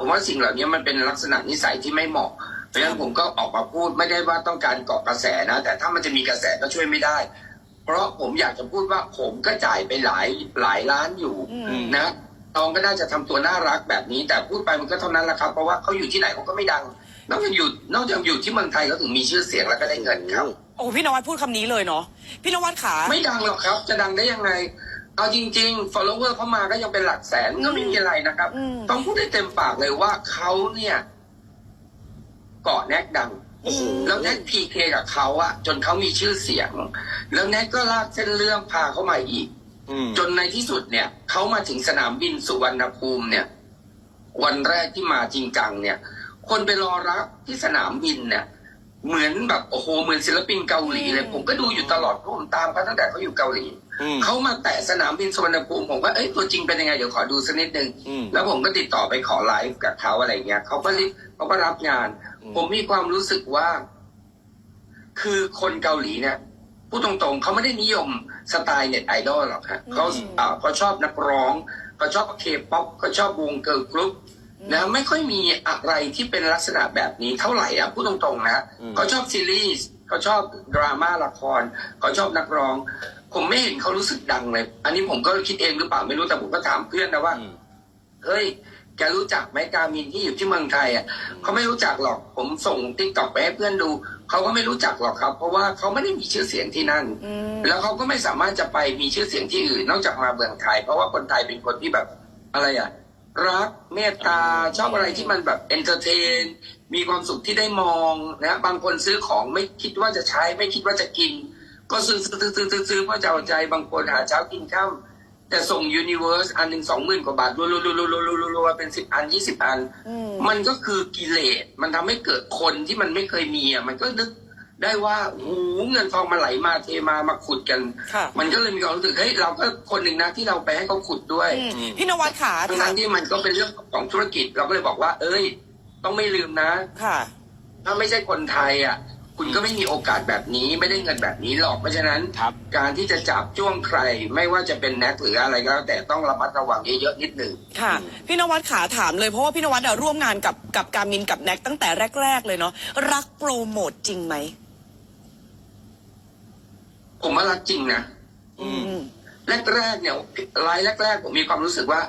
ผมว่าสิ่งเหล่านี้มันเป็นลักษณะนิสัยที่ไม่เหมาะเพราะฉะนั้นผมก็ออกมาพูดไม่ได้ว่าต้องการเกาะกระแสนะ แต่ถ้ามันจะมีกระแสก็ช่วยไม่ได้ เพราะผมอยากจะพูดว่าผมก็จ่ายไปหลายหลายล้านอยู่อืมนะตองก็น่าจะทำตัวน่ารักแบบนี้ แต่พูดไปมันก็เท่านั้นแหละครับ เพราะว่าเขาอยู่ที่ไหนเขาก็ไม่ดัง นอกจากอยู่นอกจากอยู่ที่เมืองไทยเขาถึงมีชื่อเสียงแล้วก็ได้เงินครับโอ้พี่นวัดพูดคำนี้เลยเนาะพี่นวัดขาไม่ดังหรอกครับ จะดังได้ยังไง เอาจริง ๆ follower เขามาก็ยังเป็นหลักแสนก็ไม่มีอะไรนะครับ อืม ต้องพูดได้เต็มปากเลยว่าเขาเนี่ยเกาะแนกดังอืมแล้วแนกพีเคกับเขาอะจนเขามีชื่อเสียง แล้วแนกก็ลากเส้นเรื่องพาเขามาอีก อืม จนในที่สุดเนี่ยเขามาถึงสนามบินสุวรรณภูมิเนี่ย วันแรกที่มาจริงจังเนี่ย คนไปรอรับที่สนามบินเนี่ย เหมือนแบบโอ้โหเหมือนศิลปินเกาหลีเลย ผมก็ดูอยู่ตลอดเพราะผมตามเขาตั้งแต่เขาอยู่เกาหลีอืมเขามาแตะสนามบินสุวรรณภูมิผมก็เอ้ยตัวจริงเป็นยังไงเดี๋ยวขอดูสักนิดนึงอืมแล้วผมก็ติดต่อไปขอไลฟ์กับเขาอะไรเงี้ยเขาก็รีเขาก็รับงานอืมผมมีความรู้สึกว่า คือคนเกาหลีเนี่ยพูดตรงๆเขาไม่ได้นิยมสไตล์เน็ตไอดอลหรอกฮะเขาอืมอ่าเขาชอบนักร้องเขาชอบเคป๊อปเขาชอบวงเกิร์ลกรุ๊ป นะไม่ค่อยมีอะไรที่เป็นลักษณะแบบนี้เท่าไหร่อะพูดตรงๆนะอืมเขาชอบซีรีส์เขาชอบดราม่าละครเขาชอบนักร้อง ผมไม่เห็นเขารู้สึกดังเลย อันนี้ผมก็คิดเองหรือเปล่าไม่รู้แต่ผมก็ถามเพื่อนนะว่าอืมเฮ้ยแกรู้จักไหมกามินที่อยู่ที่เมืองไทยอะเขาไม่รู้จักหรอก ผมส่งติ๊กต็อกไปให้เพื่อนดูเขาก็ไม่รู้จักหรอกครับ เพราะว่าเขาไม่ได้มีชื่อเสียงที่นั่นอืมแล้วเขาก็ไม่สามารถจะไปมีชื่อเสียงที่อื่นนอกจากมาเมืองไทย เพราะว่าคนไทยเป็นคนที่แบบอะไรอะ รักเมตตาชอบอะไรที่มันแบบเอนเตอร์เทน มีความสุขที่ได้มองนะบางคนซื้อของไม่คิดว่าจะใช้ ไม่คิดว่าจะกิน ก็ซื้อซื้อซื้อซื้อซื้อเพื่อจะเอาใจบางคนหาเช้ากินข้าวแต่ส่งยูนิเวอร์สอันหนึ่งสองหมื่นกว่าบาทรัวรัวรัวรัวรัวรัวรัวเป็นสิบอันยี่สิบอันมมันก็คือกิเลสมันทำให้เกิดคนที่มันไม่เคยมีอะมันก็นึก ได้ว่าโอ้โหเงินทองมาไหลมาเทมามาขุดกัน ค่ะ มันก็เลยมีความรู้สึกเฮ้ยเราก็คนหนึ่งนะที่เราไปให้เขาขุดด้วยอืมพี่นวัดขาทั้งถานั้มนที่มันก็เป็นเรื่องของธุรกิจเราก็เลยบอกว่า เอ้ย ต้องไม่ลืมนะ ค่ะ ถ้าไม่ใช่คนไทยอะ คุณก็ไม่มีโอกาสแบบนี้ไม่ได้เงินแบบนี้หรอกเพราะฉะนั้น ครับการที่จะจับจ้วงใคร ไม่ว่าจะเป็นแน็กหรืออะไรก็แล้วแต่ต้องระมัดระวังเยอะๆนิดหนึ่ง ค่ะ พี่นวัดขาถามเลยเพราะว่าพี่นวัดอะร่วมงานกับกับการมินกับแน็กตั้งแต่แรก ๆ เลยเนาะรักโปรโมทจริงไหม ผมว่ารักจริงนะอืมอืมแรกๆเนี่ยไลน์แรกๆผมมีความรู้สึกว่า